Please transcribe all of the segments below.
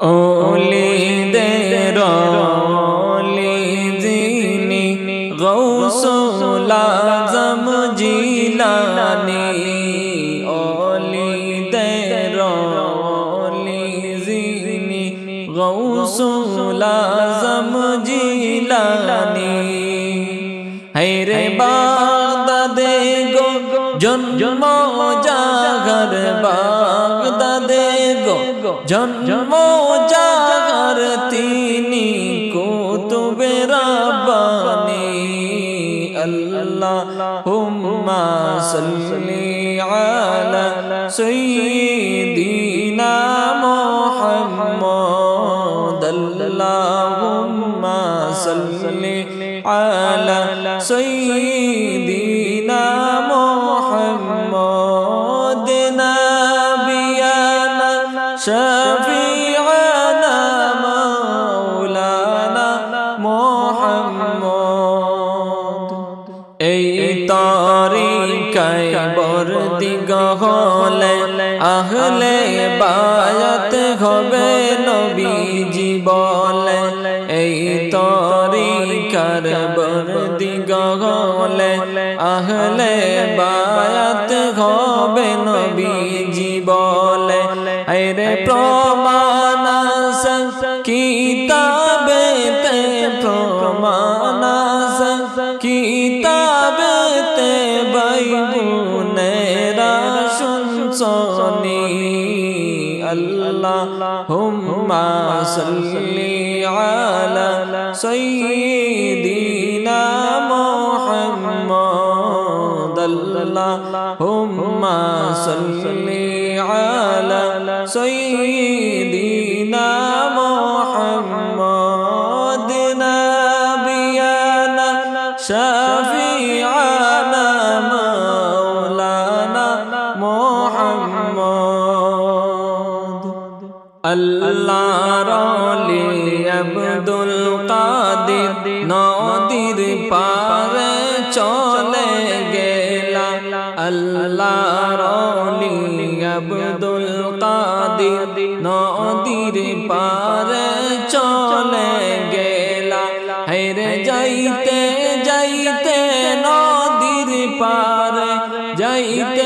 اولی دیرالی دینی غوث و لازم جیلانی اولی دیرالی دینی غوث و لازم جیلانی حیر باغداد گو جنم جاگر باغداد گو جنم হুম্মা সাল্লি আলা সাইয়্যিদিনা মুহাম্মদ আল্লাহুম্মা সাল্লি আলা সাইয়্যিদিনা মুহাম্মদ নাবিয়ানা শাফিআনা মাওলানা মুহাম্মদ এই তারিকায় বর্দিগ হলে আহলে বায়াত হবে নবীজি বলে। এই তরিকার বর্দিগ হলে আহলে বায়াত হবে নবীজি বলে। আরে প্রমাণ কিতাবে صل على سيدنا محمد. اللهم على سيدنا আল্লাহর আব্দুল কাদির নদীর পারে চলে গেলা। আল্লাহর আব্দুল কাদির নদীর পারে চলে গেলা। হেরে যাইতে যাইতে নদীর পারে যাইতে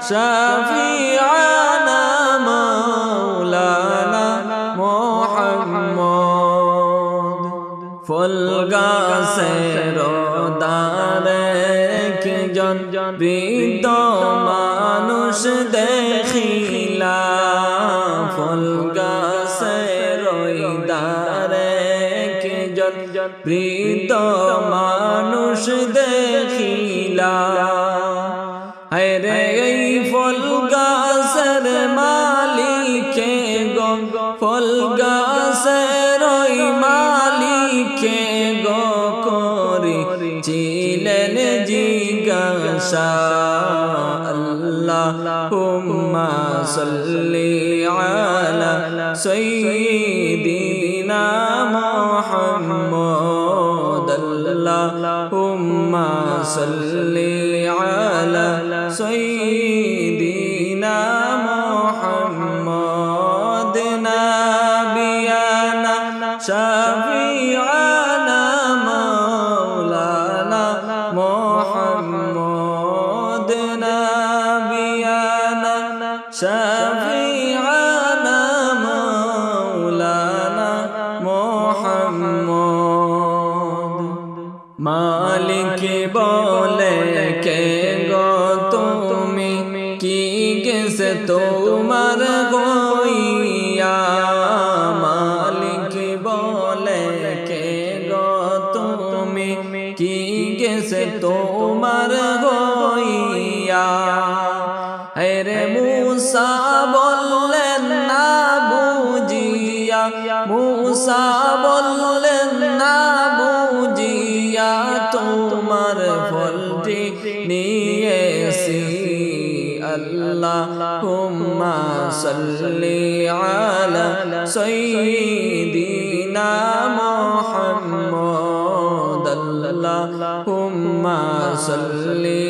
নাবিয়ানা শাফিআনা মাওলানা মুহাম্মদ ফুল গাছের দারে জন বৃদ্ধ মানুষ দেখিলা। ফুল গাছের দারে জন বৃদ্ধ মানুষ দেখিলা। হরে এই ফুল গাছের মালিকে গঙ্গ ফুল গাছের ওই মালিকে গো করি ছিলেন জিজ্ঞাসা আল্লাহ হুম্মা সাল্লি আলা সাইয়্যিদিনা মুহাম্মদ আল্লাহ হুম্মা সাল্লি মোহাম্মদ নাবিয়ানা শাফিআনা তোমার গইয়া মালিক বলে, কে গো তুমি? কি গেছে তোমার গইয়া? হেরে মুসা বললেন, না বুঝিয়া। মুসা বললেন صلي على سيدنا محمد اللهم صلي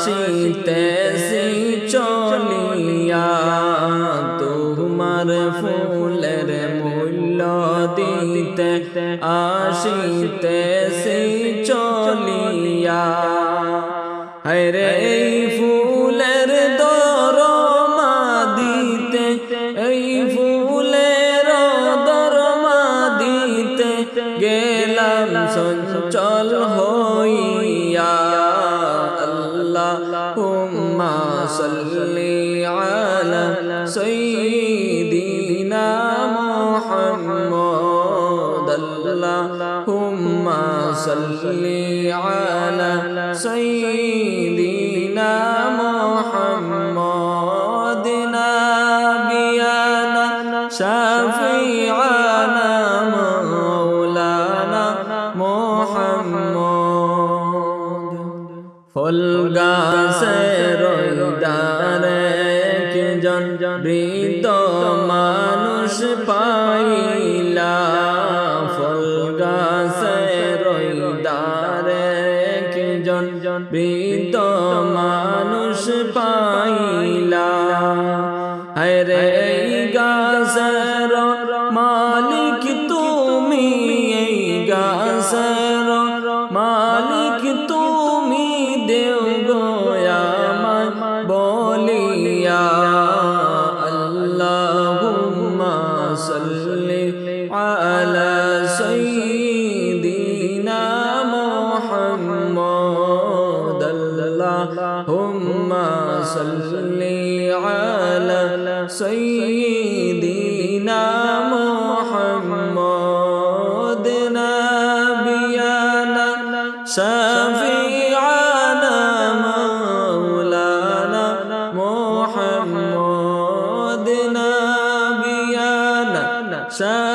আসিতেছি চলিয়া তোমার ফুলের মূল্য দিতে আসিতেছি চলিয়া হরে আলা সাইয়্যিদিনা মুহাম্মদ আল্লাহ হুম্মা সাল্লি আলা সাইয়্যিদিনা মুহাম্মদ নাবিয়ানা শাফিআনা মাওলানা মুহাম্মদ ফুল গাছের মানুষ পাইলা ফুল গাছের দারে জন বৃদ্ধ মানুষ পাইলা। হরে মুহাম্মদ নাবিয়ানা শাফিআনা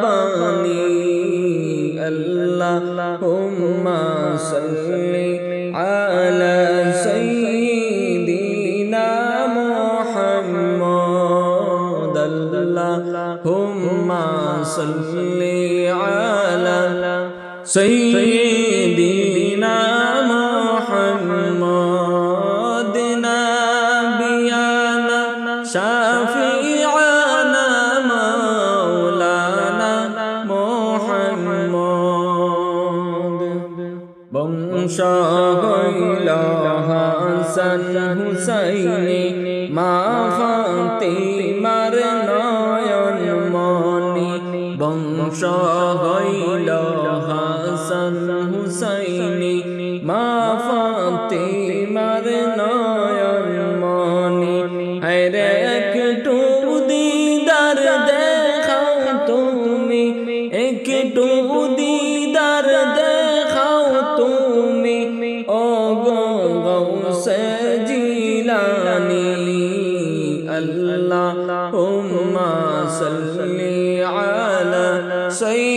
بني اللهم صل على سيدنا محمد. اللهم صل على سيدنا হুসাইনি মা ফাতিমার নয়ন মনি বংশ হইল হাসান غوث اللهم صل على سيدنا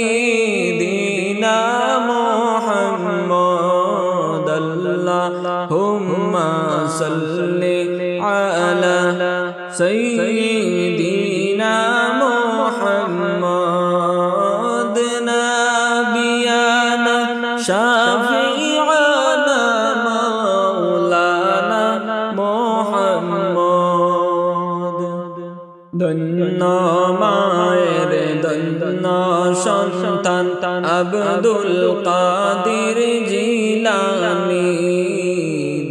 আব্দুল কাদির জিলানি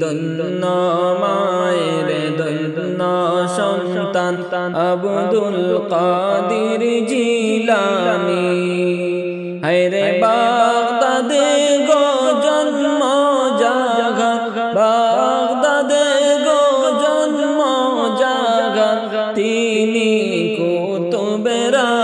ধন্য মায়ের ধন্য সন্তান। আব্দুল কাদির জিলানি, হায়রে বাগদাদে গো জন্ম জাগা, বাগদাদে গো জন্ম জাগা, তিনি কুতুবে রাব্বানি